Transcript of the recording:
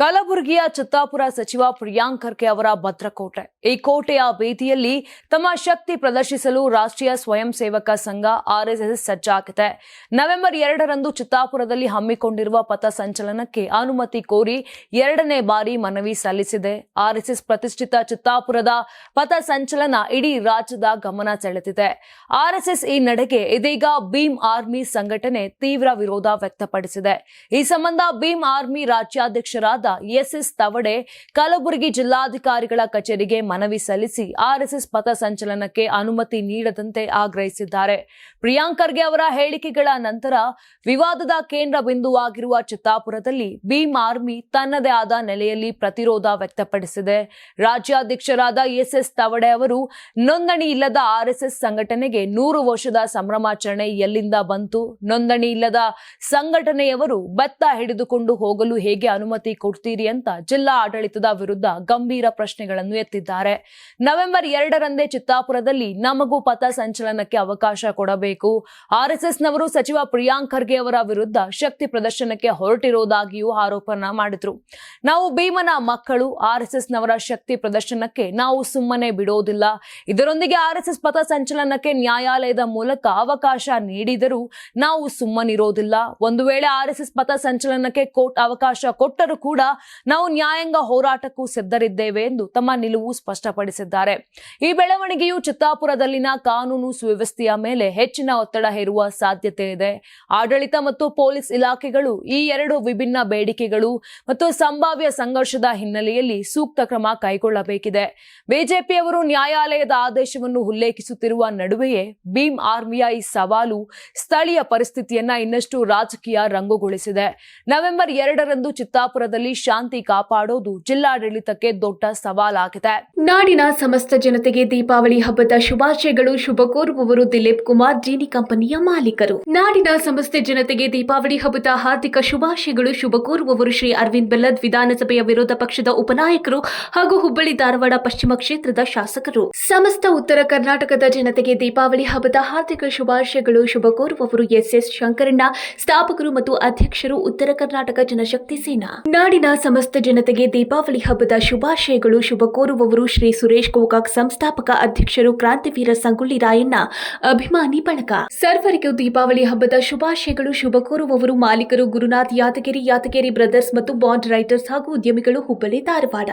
ಕಲಬುರಗಿಯ ಚಿತ್ತಾಪುರ ಸಚಿವ ಪ್ರಿಯಾಂಕ್ ಖರ್ಗೆ ಅವರ ಭದ್ರಕೋಟೆ. ಈ ಕೋಟೆಯ ಬೀದಿಯಲ್ಲಿ ತಮ್ಮ ಶಕ್ತಿ ಪ್ರದರ್ಶಿಸಲು ರಾಷ್ಟ್ರೀಯ ಸ್ವಯಂ ಸೇವಕ ಸಂಘ ಆರ್ಎಸ್ಎಸ್ ಸಜ್ಜಾಗಿದೆ. ನವೆಂಬರ್ ಎರಡರಂದು ಚಿತ್ತಾಪುರದಲ್ಲಿ ಹಮ್ಮಿಕೊಂಡಿರುವ ಪಥ ಸಂಚಲನಕ್ಕೆ ಅನುಮತಿ ಕೋರಿ ಎರಡನೇ ಬಾರಿ ಮನವಿ ಸಲ್ಲಿಸಿದೆ. ಆರ್ಎಸ್ಎಸ್ ಪ್ರತಿಷ್ಠಿತ ಚಿತ್ತಾಪುರದ ಪಥ ಸಂಚಲನ ಇಡೀ ರಾಜ್ಯದ ಗಮನ ಸೆಳೆದಿದೆ. ಆರ್ಎಸ್ಎಸ್ ಈ ನಡೆಗೆ ಇದೀಗ ಭೀಮ್ ಆರ್ಮಿ ಸಂಘಟನೆ ತೀವ್ರ ವಿರೋಧ ವ್ಯಕ್ತಪಡಿಸಿದೆ. ಈ ಸಂಬಂಧ ಭೀಮ್ ಆರ್ಮಿ ರಾಜ್ಯಾಧ್ಯಕ್ಷರಾದ ಎಸ್ಎಸ್ ತವಡೆ ಕಲಬುರಗಿ ಜಿಲ್ಲಾಧಿಕಾರಿಗಳ ಕಚೇರಿಗೆ ಮನವಿ ಸಲ್ಲಿಸಿ ಆರ್ಎಸ್ಎಸ್ ಪಥಸಂಚಲನಕ್ಕೆ ಅನುಮತಿ ನೀಡದಂತೆ ಆಗ್ರಹಿಸಿದ್ದಾರೆ. ಪ್ರಿಯಾಂಕರ್ಗೆ ಅವರ ಹೇಳಿಕೆಗಳ ನಂತರ ವಿವಾದದ ಕೇಂದ್ರ ಬಿಂದುವಾಗಿರುವ ಚಿತ್ತಾಪುರದಲ್ಲಿ ಭೀಮ್ ಆರ್ಮಿ ತನ್ನದೇ ಆದ ನೆಲೆಯಲ್ಲಿ ಪ್ರತಿರೋಧ ವ್ಯಕ್ತಪಡಿಸಿದೆ. ರಾಜ್ಯಾಧ್ಯಕ್ಷರಾದ ಎಸ್ಎಸ್ ತವಡೆ ಅವರು, ನೋಂದಣಿ ಇಲ್ಲದ ಆರ್ಎಸ್ಎಸ್ ಸಂಘಟನೆಗೆ ನೂರು ವರ್ಷದ ಸಂಭ್ರಮಾಚರಣೆ ಎಲ್ಲಿಂದ ಬಂತು? ನೋಂದಣಿ ಇಲ್ಲದ ಸಂಘಟನೆಯವರು ಭತ್ತ ಹಿಡಿದುಕೊಂಡು ಹೋಗಲು ಹೇಗೆ ಅನುಮತಿ ಕೊಡ್ತೀರಿ ಅಂತ ಜಿಲ್ಲಾ ಆಡಳಿತದ ವಿರುದ್ಧ ಗಂಭೀರ ಪ್ರಶ್ನೆಗಳನ್ನು ಎತ್ತಿದ್ದಾರೆ. ನವೆಂಬರ್ ಎರಡರಂದೇ ಚಿತ್ತಾಪುರದಲ್ಲಿ ನಮಗೂ ಪಥ ಸಂಚಲನಕ್ಕೆ ಅವಕಾಶ ಕೊಡಬೇಕು. ಆರ್ಎಸ್ಎಸ್ನವರು ಸಚಿವ ಪ್ರಿಯಾಂಕ್ ಖರ್ಗೆ ಅವರ ವಿರುದ್ಧ ಶಕ್ತಿ ಪ್ರದರ್ಶನಕ್ಕೆ ಹೊರಟಿರುವುದಾಗಿಯೂ ಆರೋಪನ ಮಾಡಿದ್ರು. ನಾವು ಭೀಮನ ಮಕ್ಕಳು ಆರ್ಎಸ್ಎಸ್ನವರ ಶಕ್ತಿ ಪ್ರದರ್ಶನಕ್ಕೆ ನಾವು ಸುಮ್ಮನೆ ಬಿಡೋದಿಲ್ಲ. ಇದರೊಂದಿಗೆ ಆರ್ಎಸ್ಎಸ್ ಪಥ ಸಂಚಲನಕ್ಕೆ ನ್ಯಾಯಾಲಯದ ಮೂಲಕ ಅವಕಾಶ ನೀಡಿದರೂ ನಾವು ಸುಮ್ಮನಿರೋದಿಲ್ಲ. ಒಂದು ವೇಳೆ ಆರ್ಎಸ್ಎಸ್ ಪಥ ಸಂಚಲನಕ್ಕೆ ಕೋರ್ಟ್ ಅವಕಾಶ ಕೊಟ್ಟರೂ ಕೂಡ ನಾವು ನ್ಯಾಯಾಂಗ ಹೋರಾಟಕ್ಕೂ ಸಿದ್ಧರಿದ್ದೇವೆ ಎಂದು ತಮ್ಮ ನಿಲುವು ಸ್ಪಷ್ಟಪಡಿಸಿದ್ದಾರೆ. ಈ ಬೆಳವಣಿಗೆಯು ಚಿತ್ತಾಪುರದಲ್ಲಿನ ಕಾನೂನು ಸುವ್ಯವಸ್ಥೆಯ ಮೇಲೆ ಹೆಚ್ಚಿನ ಒತ್ತಡ ಹೇರುವ ಸಾಧ್ಯತೆ ಇದೆ. ಆಡಳಿತ ಮತ್ತು ಪೊಲೀಸ್ ಇಲಾಖೆಗಳು ಈ ಎರಡು ವಿಭಿನ್ನ ಬೇಡಿಕೆಗಳು ಮತ್ತು ಸಂಭಾವ್ಯ ಸಂಘರ್ಷದ ಹಿನ್ನೆಲೆಯಲ್ಲಿ ಸೂಕ್ತ ಕ್ರಮ ಕೈಗೊಳ್ಳಬೇಕಿದೆ. ಬಿಜೆಪಿಯವರು ನ್ಯಾಯಾಲಯದ ಆದೇಶವನ್ನು ಉಲ್ಲೇಖಿಸುತ್ತಿರುವ ನಡುವೆಯೇ ಭೀಮ್ ಆರ್ಮಿಯ ಈ ಸವಾಲು ಸ್ಥಳೀಯ ಪರಿಸ್ಥಿತಿಯನ್ನ ಇನ್ನಷ್ಟು ರಾಜಕೀಯ ರಂಗುಗೊಳಿಸಿದೆ. ನವೆಂಬರ್ ಎರಡರಂದು ಚಿತ್ತಾಪುರದಲ್ಲಿ ಶಾಂತಿ ಕಾಪಾಡೋದು ಜಿಲ್ಲಾಡಳಿತಕ್ಕೆ ದೊಡ್ಡ ಸವಾಲಾಗಿದೆ. ನಾಡಿನ ಸಮಸ್ತ ಜನತೆಗೆ ದೀಪಾವಳಿ ಹಬ್ಬದ ಶುಭಾಶಯಗಳು. ಶುಭ ಕೋರುವವರು ದಿಲೀಪ್ ಕುಮಾರ್, ಜೀನಿ ಕಂಪನಿಯ ಮಾಲೀಕರು. ನಾಡಿನ ಸಮಸ್ತ ಜನತೆಗೆ ದೀಪಾವಳಿ ಹಬ್ಬದ ಹಾರ್ದಿಕ ಶುಭಾಶಯಗಳು. ಶುಭ ಕೋರುವವರು ಶ್ರೀ ಅರವಿಂದ್ ಬೆಲ್ಲದ್ ವಿಧಾನಸಭೆಯ ವಿರೋಧ ಪಕ್ಷದ ಉಪನಾಯಕರು ಹಾಗೂ ಹುಬ್ಬಳ್ಳಿ ಧಾರವಾಡ ಪಶ್ಚಿಮ ಕ್ಷೇತ್ರದ ಶಾಸಕರು. ಸಮಸ್ತ ಉತ್ತರ ಕರ್ನಾಟಕದ ಜನತೆಗೆ ದೀಪಾವಳಿ ಹಬ್ಬದ ಹಾರ್ದಿಕ ಶುಭಾಶಯಗಳು. ಶುಭ ಕೋರುವವರು ಎಸ್ ಎಸ್ ಶಂಕರಣ್ಣ, ಸ್ಥಾಪಕರು ಮತ್ತು ಅಧ್ಯಕ್ಷರು ಉತ್ತರ ಕರ್ನಾಟಕ ಜನಶಕ್ತಿ ಸೇನಾ. ನಾಡಿನ ಸಮಸ್ತ ಜನತೆಗೆ ದೀಪಾವಳಿ ಹಬ್ಬದ ಶುಭಾಶಯಗಳು. ಶುಭ ಕೋರುವವರು ಶ್ರೀ ಸುರೇಶ್ ಗೋಕಾಕ್ ಸಂಸ್ಥಾಪಕ ಅಧ್ಯಕ್ಷರು ಕ್ರಾಂತಿವೀರ ಸಂಗೊಳ್ಳಿ ರಾಯಣ್ಣ. ಅಭಿಮಾನಿ ಬಳಗ. ಸರ್ವರಿಗೂ ದೀಪಾವಳಿ ಹಬ್ಬದ ಶುಭಾಶಯಗಳು. ಶುಭ ಕೋರುವವರು ಮಾಲೀಕರು ಗುರುನಾಥ್ ಯಾದಗಿರಿ ಯಾದಗಿರಿ ಬ್ರದರ್ಸ್ ಮತ್ತು ಬಾಂಡ್ ರೈಟರ್ಸ್ ಹಾಗೂ ಉದ್ಯಮಿಗಳು ಹುಬ್ಬಳ್ಳಿ ಧಾರವಾಡ.